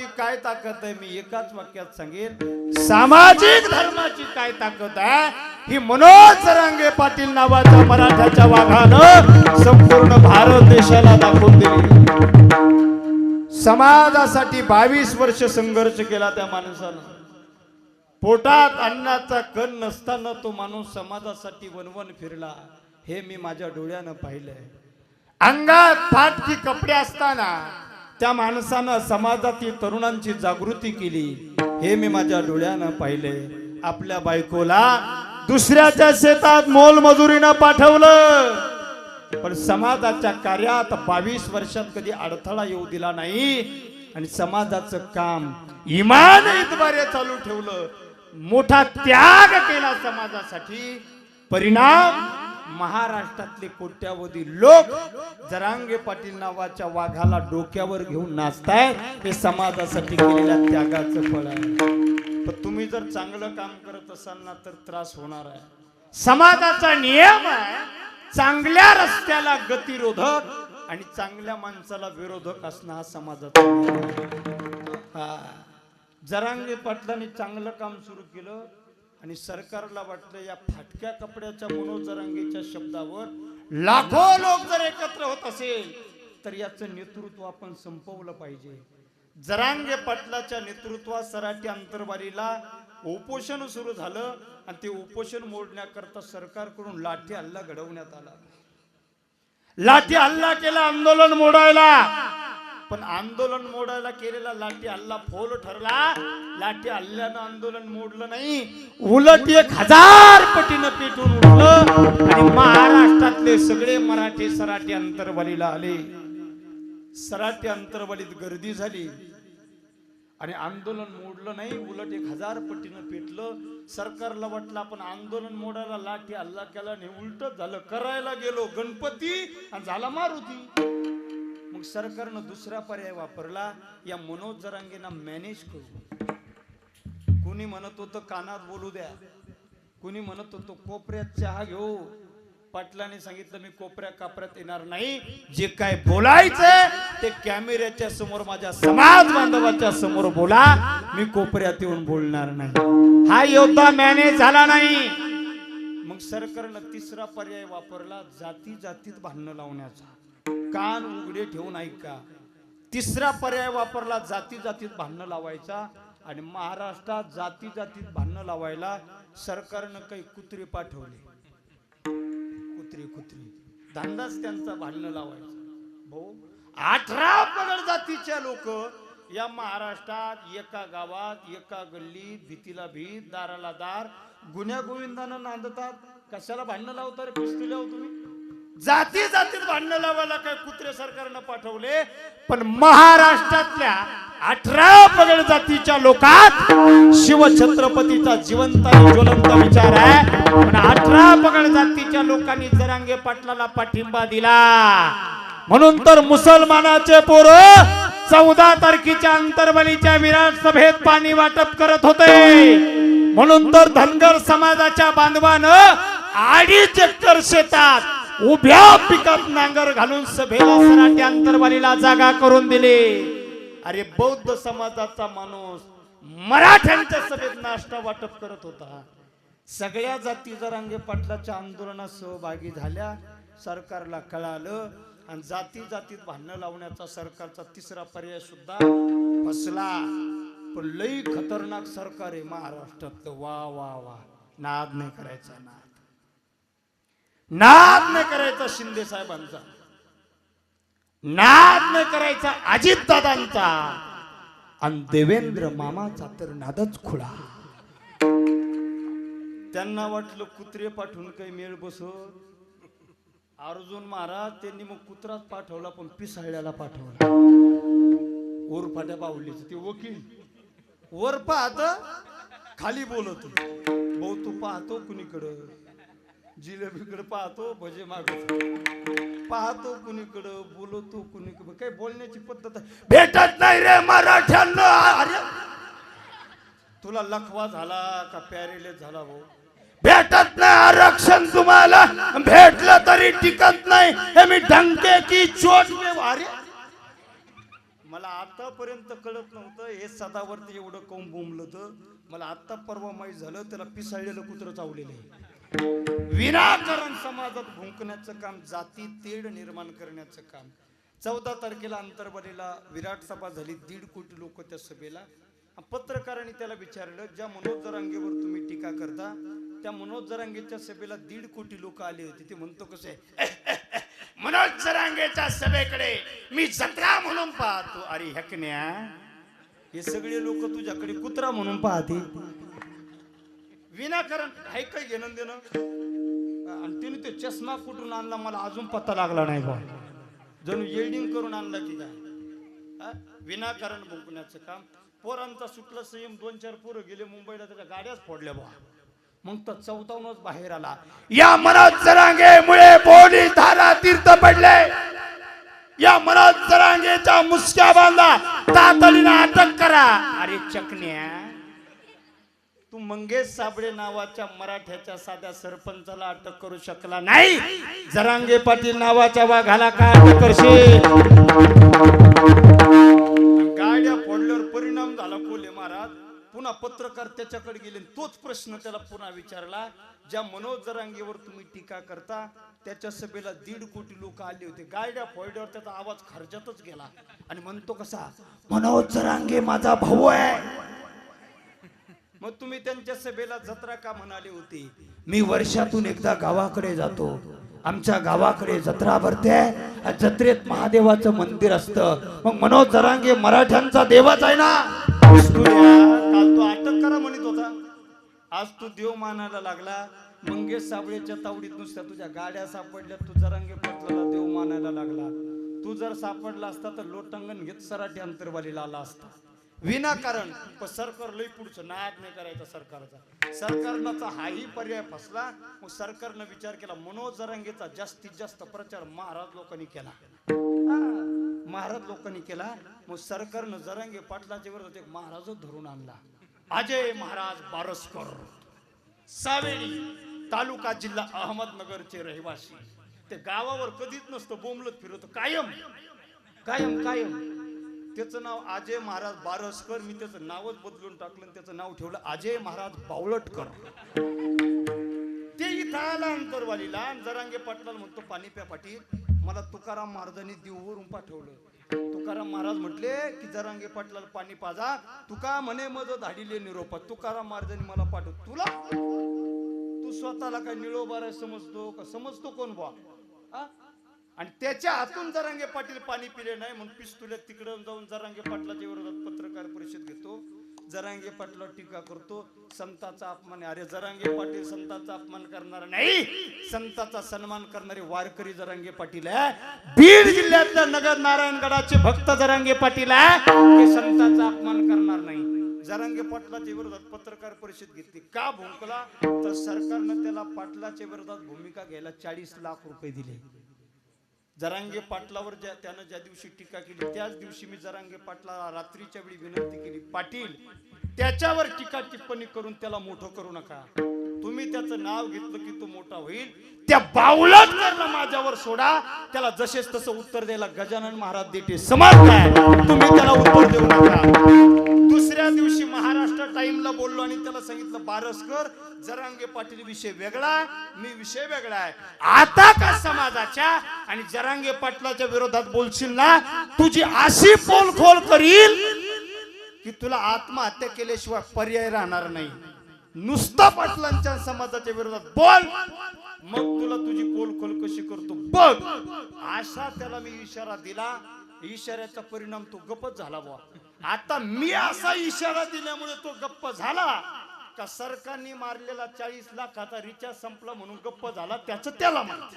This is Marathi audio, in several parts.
धर्माची काय ताकद आहे? मी एकाच वाक्यात सांगेन. सामाजिक धर्माची काय ताकद आहे? ही? मनोज रांगे पाटील नावाच्या मराठाच्या वाघानं संपूर्ण भारत देशाला दाखवून दिली. समाजासाठी बावीस वर्ष संघर्ष केला त्या माणसानं. पोटात अन्नाचा कण नसताना तो माणूस समाजासाठी वनवन फिरला. हे मी माझ्या डोळ्यानं पाहिलंय. अंगात फाटकी कपडे असताना त्या माणसानं समाजातील तरुणांची जागृती केली. हे मी माझ्या डोळ्यानं पाहिले. आपल्या बायकोला दुसऱ्याच्या शेतात मोलमजुरीनं पाठवलं. पण समाजाच्या कार्यात बावीस वर्षात कधी अडथळा येऊ दिला नाही. आणि समाजाचं काम इमानद्वारे चालू ठेवलं. मोठा त्याग केला समाजासाठी. परिणाम महाराष्ट्रातले कोट्यावधी लोक जरांगे पाटील नावाच्या वाघाला डोक्यावर घेऊन नाचतायत हे समाजासाठी केलेल्या त्यागाचं फळ आहे. पण तुम्ही जर चांगलं काम करत असाल ना तर त्रास होणार आहे. समाजाचा नियम आहे चांगल्या रस्त्याला गतिरोधक आणि चांगल्या माणसाला विरोधक असणं हा समाजाचा हा. जरांगे पाटलांनी चांगलं काम सुरू केलं आणि सरकारला वाटलं या फाटक्या कपड्याच्या मनोज जरांगेच्या शब्दावर लाखो लोक जर एकत्र होत असेल तर याचं नेतृत्व आपण संपवलं पाहिजे. जरांगे पाटलाच्या नेतृत्वात सराठी अंतरवारीला उपोषण सुरू झालं आणि ते उपोषण मोडण्याकरता सरकारकडून लाठी हल्ला घडवण्यात आला. लाठी हल्ला केला आंदोलन मोडायला. पण आंदोलन मोडायला केलेला लाठी हल्ला फोल ठरला. लाठी हल्ल्यानं आंदोलन मोडलं नाही. उलट एक हजार पटीनं पेटून उठलं आणि महाराष्ट्रातले सगळे मराठी सराठी अंतरवालीला आले. सराठी अंतरवालीत गर्दी झाली. आणि आंदोलन मोडलं नाही उलट एक हजार पटीनं पेटलं. सरकारला वाटलं आपण आंदोलन मोडायला लाठी हल्ला केला आणि उलट झालं. करायला गेलो गणपती आणि झाला मारुती. मग सरकारनं दुसरा पर्याय वापरला या मनोज जरांगेना मॅनेज करू. कुणी म्हणत होतं कानात बोलू द्या. कुणी म्हणत होतं कोपऱ्यात चहा घेऊ. पाटलाने सांगितलं मी कोपऱ्या कापऱ्यात येणार नाही. जे काय बोलायचं ते कॅमेऱ्याच्या समोर माझ्या समाज बांधवाच्या समोर बोला. मी कोपऱ्यात येऊन बोलणार नाही. हा योद्धा मॅनेज झाला नाही. मग सरकारनं तिसरा पर्याय वापरला जाती जातीत भांडणं लावण्याचा. कान उघडे ठेवून ऐका तिसरा पर्याय वापरला जाती जातीत भांडणं लावायचा आणि महाराष्ट्रात जाती जातीत भांडणं लावायला सरकारनं काही कुत्रे पाठवले. कुत्री कुत्री. धंदाच त्यांचा भांडणं लावायचा. भाऊ अठरा पगड जातीच्या लोक या महाराष्ट्रात एका गावात एका गल्लीत भीतीला भीत दाराला दार गुन्ह्या गोविंदानं नांदतात. कशाला भांडणं लावता रे? पिस्तुल तुम्ही. जाती जातीत भांडणं लावायला काय कुत्रे सरकारनं पाठवले? पण महाराष्ट्रातल्या अठरा पगड जातीच्या लोकात शिवछत्रपतीचा जिवंत आणि ज्वलंत विचार आहे. पण अठरा पगड जातीच्या लोकांनी जरांगे पाटलाला पाठिंबा दिला. म्हणून तर मुसलमानाचे पोर चौदा तारखेच्या अंतर्बलीच्या विराट सभेत पाणी वाटप करत होते. म्हणून तर धनगर समाजाच्या बांधवानं अडीच एकर शेतात उभ्या पिकात नांगर घालून सभेला सराटी अंतरवालीला जागा करून दिली. अरे बौद्ध समाजाचा माणूस मराठ्यांच्या सभेत नाश्ता वाटप करत होता. सगळ्या जाती जरांगे पाटलाच्या आंदोलनात सहभागी झाल्या. सरकारला कळालं आणि जाती जातीत भांडणं लावण्याचा सरकारचा तिसरा पर्याय सुद्धा फसला. पण लई खतरनाक सरकार आहे महाराष्ट्रात वा वा वा. नाद नाही करायचा नाद. नाद नाही करायचा शिंदे साहेबांचा. नाद नाही करायचा अजित दादांचा आणि देवेंद्र मामाचा तर नादच खुळा. त्यांना वाटलं कुत्रे पाठवून काही मेळ बसत. अर्जुन महाराज त्यांनी मग कुत्राच पाठवला पण पिसाळ्याला पाठवला. ओरफाट्या बावलीच ते वकील. वर पाहत खाली बोलत. भाऊ तू पाहतो कुणीकडं? जिलेबीकडे पाहतो भजे मागत। पाहतो कुणीकडं बोलतो कुणीकडं काही बोलण्याची पद्धत. भेटत नाही रे मराठ्यांना! अरे! तुला लखवा झाला का पॅरेले झाला भाऊ? भेटत नाही आरक्षण तुम्हाला! भेटलं तरी टिकत नाही! हे मी ढंके की चोट अरे! मला आतापर्यंत कळत नव्हतं हे सदावरती एवढं कौन बोंबलं तर मला आत्ता परवा माहीत झालं त्याला पिसाळलेलं कुत्रं चावलेलं आहे. विनाकारण समाजात भुंकण्याचं काम जाती तेढ निर्माण करण्याचं काम. चौदा तारखेला अंतरबलीला विराट सभा झाली दीड कोटी लोक त्या सभेला. पत्रकारांनी त्याला विचारलं ज्या मनोज जरांगेवर तुम्ही टीका करता त्या मनोज जरांगेच्या सभेला दीड कोटी लोक आले होते. ते म्हणतो कसे मनोज जरांगेच्या सभेकडे मी जत्रा म्हणून पाहतो. अरे हकण्या हे सगळे लोक तुझ्याकडे कुत्रा म्हणून पाहते. विनाकारण आहे काय घेणं देणं आणि तिने ते चष्मा कुठून आणला मला अजून पत्ता लागला नाही बा जणू येल्डिंग करून आणला की काय विनाकारण भुंकण्याचं काम. पोरांचा सुटला संयम दोन चार पोरं गेले मुंबईला त्याच्या गाड्याच फोडल्या बा मग तर चौथावनच बाहेर आला. या मनात जरांगेमुळे बोली धारा तीर्थ पडले. या मनात जरांगेच्या मुसक्या बांधा. तातडीनं अटक करा. अरे चकण्या. तू मंगेश साबळे नावाच्या मराठ्याच्या साध्या सरपंचाला अटक करू शकला नाही. जरांगे पाटील नावाच्या वाघाला काय अटक करशील? गाड्या फोडल्यावर परिणाम झाला कोले महाराज. पुन्हा पत्रकार त्याच्याकडे गेले आणि तोच प्रश्न त्याला पुन्हा विचारला. ज्या मनोज जरांगेवर तुम्ही टीका करता त्याच्या सभेला दीड कोटी लोक आले होते. गाड्या फोडल्यावर त्याचा आवाज खर्जातच गेला. आणि म्हणतो कसा मनोज जरांगे माझा भाऊ आहे. मग तुम्ही त्यांच्या सभेला जत्रा का म्हणाले होते? मी वर्षातून एकदा गावाकडे जातो. आमच्या गावाकडे जत्रा भरते. जत्रेत महादेवाचं मंदिर असतं. मग मनोज जरांगे मराठ्यांचा देवच आहे ना? काल तो अटक करा म्हणत होता. आज तू देव मानायला लागला. मंगेश साबळेच्या तावडीत नुसत्या तुझ्या गाड्या सापडल्या. तू जरांगे पटलाला देव मानायला लागला. तू जर सापडला असता तर लोटांगण घेत सराठी अंतरवालीला आला असता. विनाकारण. पण सरकार लई पुढचं नाद नाही करायचा सरकारचा. सरकारनाचा हाही पर्याय फसला मग सरकारनं विचार केला मनोज जरांगेचा जास्तीत जास्त प्रचार महाराज लोकांनी केला. महाराज लोकांनी केला मग सरकारनं जरांगे पाटलाच्या विरोधात एक महाराजच धरून आणला. अजय महाराज बारसकर. सावेळी तालुका जिल्हा अहमदनगरचे रहिवासी. ते गावावर कधीच नसतं बोंबलत फिरत कायम. कायम कायम. त्याचं नाव अजय महाराज बारसकर. मी त्याचं नावच बदलून टाकलं आणि त्याचं नाव ठेवलं अजय महाराज बावळटकर. ते इथं आला अंतरवालीला. आणि जरांगे पाटलाला म्हणतो पाणी प्या पाटील. मला तुकाराम महाराजांनी देऊवरून पाठवलं तुकाराम महाराज म्हटले की जरांगे पाटलाला पाणी पाजा. तुका म्हणे मज धाडीले निरोपा. तुकाराम महाराजांनी मला पाठव. तुला? तू स्वतःला काय निळोबार समजतो का? समजतो कोण बा आ? आणि त्याच्या हातून जरांगे पाटील पाणी पिले नाही म्हणून पिस्तुल्यात तिकडं जाऊन जरांगे पाटलाच्या विरोधात पत्रकार परिषद घेतो. जरांगे पाटला टीका करतो. संताचा अपमान आहे. अरे जरांगे पाटील संताचा अपमान करणार नाही. संताचा सन्मान करणारे वारकरी जरांगे पाटील आहे. बीड जिल्ह्यातल्या नगर नारायणगडाचे भक्त जरांगे पाटील आहे. ते संताचा अपमान करणार नाही. जरांगे पाटलाच्या विरोधात पत्रकार परिषद घेतली. का भुंकला? तर सरकारनं त्याला पाटलाच्या विरोधात भूमिका घ्यायला चाळीस लाख रुपये दिले. जरांगे पाटलावर ज्या त्यानं ज्या दिवशी टीका केली त्याच दिवशी मी जरांगे पाटला रात्रीच्या वेळी विनंती केली पाटील त्याच्यावर टीका टिप्पणी करून त्याला मोठं करू नका. तुम्ही त्याचं नाव घेतलं की तो मोठा होईल. त्या बावलट माझ्यावर सोडा त्याला जसेच तसं उत्तर द्यायला गजानन महाराज देते समर्थ आहे. तुम्ही त्याला उत्तर देऊ नका. दुसऱ्या दिवशी महाराष्ट्र टाइमला बोललो आणि त्याला सांगितलं बारसकर जरांगे पाटील विषय वेगळा मी विषय वेगळा आहे. आता का समाजाच्या आणि जरांगे पाटलाच्या विरोधात बोलशील ना? तुझी अशी पोलखोल करील की तुला आत्महत्या केल्याशिवाय पर्याय राहणार नाही. नुसतं पाटलांच्या समाजाच्या विरोधात बोल मग तुला तुझी पोलखोल कशी करतो बघ. अशा त्याला मी इशारा दिला. इशाऱ्याचा परिणाम तो गपच झाला बुवा. आता मी असा इशारा दिल्यामुळे तो गप्प झाला का सरकारने मारलेला चाळीस लाखाचा रिचार्ज संपला म्हणून गप्प झाला त्याचं त्याला माहिती.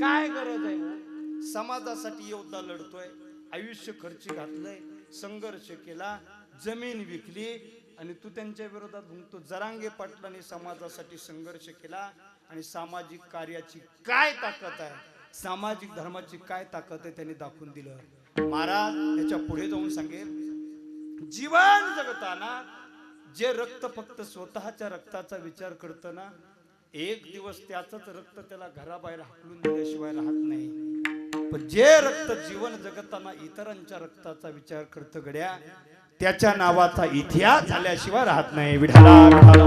काय गरज आहे? समाजासाठी योद्धा लढतोय आयुष्य खर्च घातलंय संघर्ष केला जमीन विकली आणि तू त्यांच्या विरोधात म्हणतो जरांगे पाटलांनी समाजासाठी संघर्ष केला आणि सामाजिक कार्याची काय ताकद आहे? सामाजिक धर्माची काय ताकद आहे त्यांनी दाखवून दिलं. महाराज याच्यापुढे जाऊन सांगेल जीवन जगताना जे रक्त फक्त स्वतःच्या रक्ताचा विचार करतं ना एक दिवस त्याच रक्त त्याला घराबाहेर हाकलून दिल्याशिवाय राहत नाही. पण जे रक्त जीवन जगताना इतरांच्या रक्ताचा विचार करतं गड्या त्याच्या नावाचा इतिहास झाल्याशिवाय राहत नाही. विठाला विठाला